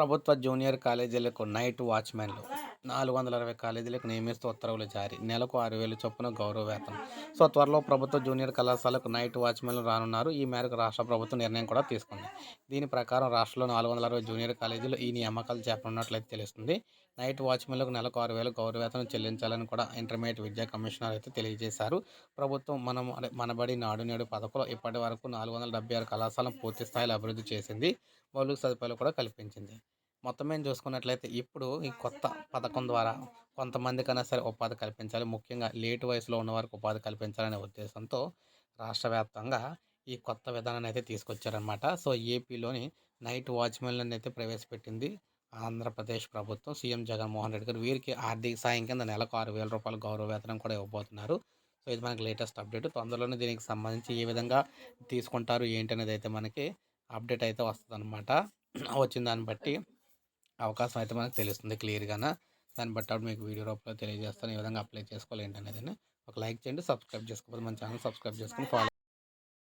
ప్రభుత్వ జూనియర్ కాలేజీలకు నైట్ వాచ్మెన్లు నాలుగు వందల అరవై కాలేజీలకు నియమిస్తూ ఉత్తర్వులు జారీ. నెలకు ఆరు వేలు చొప్పున గౌరవ వేతనం. సో త్వరలో ప్రభుత్వ జూనియర్ కళాశాలకు నైట్ వాచ్మెన్లు రానున్నారు. ఈ మేరకు రాష్ట్ర ప్రభుత్వం నిర్ణయం కూడా తీసుకుంది. దీని ప్రకారం రాష్ట్రంలో నాలుగు వందల అరవై జూనియర్ కాలేజీలు ఈ నియామకాలు చేపనున్నట్లయితే తెలుస్తుంది. నైట్ వాచ్మెన్లకు నెలకు ఆరు వేలు గౌరవ వేతనం చెల్లించాలని కూడా ఇంటర్మీడియట్ విద్యా కమిషనర్ అయితే తెలియజేశారు. ప్రభుత్వం మనం మనబడి నాడు నేడు పథకంలో ఇప్పటి వరకు నాలుగు వందల డెబ్బై ఆరు కళాశాలను పూర్తి స్థాయిలో అభివృద్ధి చేసింది. మౌలిక సదుపాయాలు కూడా కల్పించింది. మొత్తం మేము చూసుకున్నట్లయితే ఇప్పుడు ఈ కొత్త పథకం ద్వారా కొంతమందికైనా సరే ఉపాధి కల్పించాలి. ముఖ్యంగా లేటు వయసులో ఉన్న వారికి ఉపాధి కల్పించాలనే ఉద్దేశంతో రాష్ట్ర వ్యాప్తంగా ఈ కొత్త విధానాన్ని అయితే తీసుకొచ్చారనమాట సో ఏపీలోని నైట్ వాచ్మెన్లను అయితే ప్రవేశపెట్టింది ఆంధ్రప్రదేశ్ ప్రభుత్వం. సీఎం జగన్మోహన్ రెడ్డి గారు వీరికి ఆర్థిక సాయం కింద నెలకు ఆరు వేల రూపాయల గౌరవ వేతనం కూడా ఇవ్వబోతున్నారు. సో ఇది మనకి లేటెస్ట్ అప్డేట్. తొందరలోనే దీనికి సంబంధించి ఏ విధంగా తీసుకుంటారు ఏంటి అనేది అయితే మనకి అప్డేట్ అయితే వస్తుంది అనమాట వచ్చిన దాన్ని బట్టి అవకాశం అయితే మనకు తెలుస్తుంది క్లియర్గానే. దాన్ని బట్టి అప్పుడు మీకు వీడియో రూపంలో తెలియజేస్తాను. ఏ విధంగా అప్లై చేసుకోవాలి ఏంటనేది. ఒక లైక్ చేయండి సబ్స్క్రైబ్ చేసుకోకపోతే మన ఛానల్ సబ్స్క్రైబ్ చేసుకుని ఫాలో